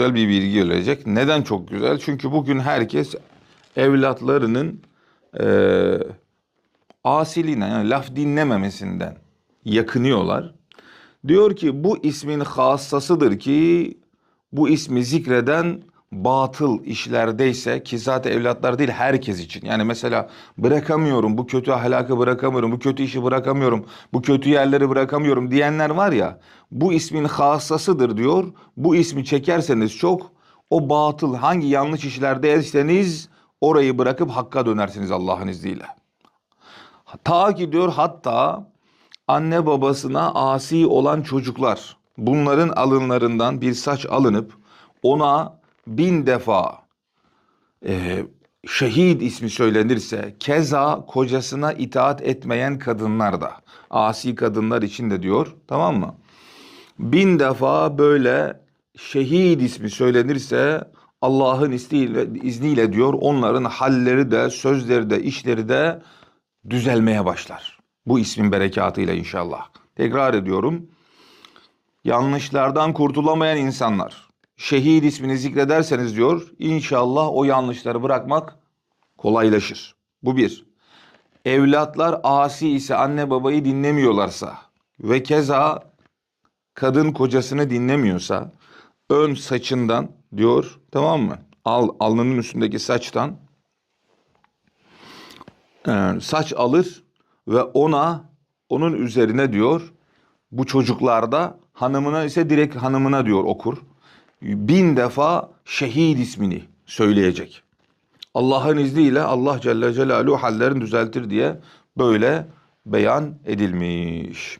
güzel bir bilgi olacak. Neden çok güzel? Çünkü bugün herkes evlatlarının eee asiliğine yani laf dinlememesinden yakınıyorlar. Diyor ki bu ismin hassasıdır ki bu ismi zikreden batıl işlerdeyse ki zaten evlatlar değil herkes için. Yani mesela bırakamıyorum bu kötü ahlakı bırakamıyorum bu kötü işi bırakamıyorum bu kötü yerleri bırakamıyorum diyenler var ya bu ismin hassasıdır diyor. Bu ismi çekerseniz çok o batıl hangi yanlış işlerdeyseniz orayı bırakıp hakka dönersiniz Allah'ın izniyle. Ta ki diyor hatta anne babasına asi olan çocuklar bunların alınlarından bir saç alınıp ona bin defa e, şehit ismi söylenirse keza kocasına itaat etmeyen kadınlar da asi kadınlar için de diyor tamam mı? Bin defa böyle şehit ismi söylenirse Allah'ın izniyle, diyor onların halleri de sözleri de işleri de düzelmeye başlar. Bu ismin berekatıyla inşallah. Tekrar ediyorum. Yanlışlardan kurtulamayan insanlar. Şehit ismini zikrederseniz diyor inşallah o yanlışları bırakmak kolaylaşır. Bu bir. Evlatlar asi ise anne babayı dinlemiyorlarsa ve keza kadın kocasını dinlemiyorsa ön saçından diyor tamam mı? Al, alnının üstündeki saçtan e, saç alır ve ona onun üzerine diyor bu çocuklarda hanımına ise direkt hanımına diyor okur. Bin defa şehit ismini söyleyecek. Allah'ın izniyle Allah Celle Celaluhu hallerini düzeltir diye böyle beyan edilmiş.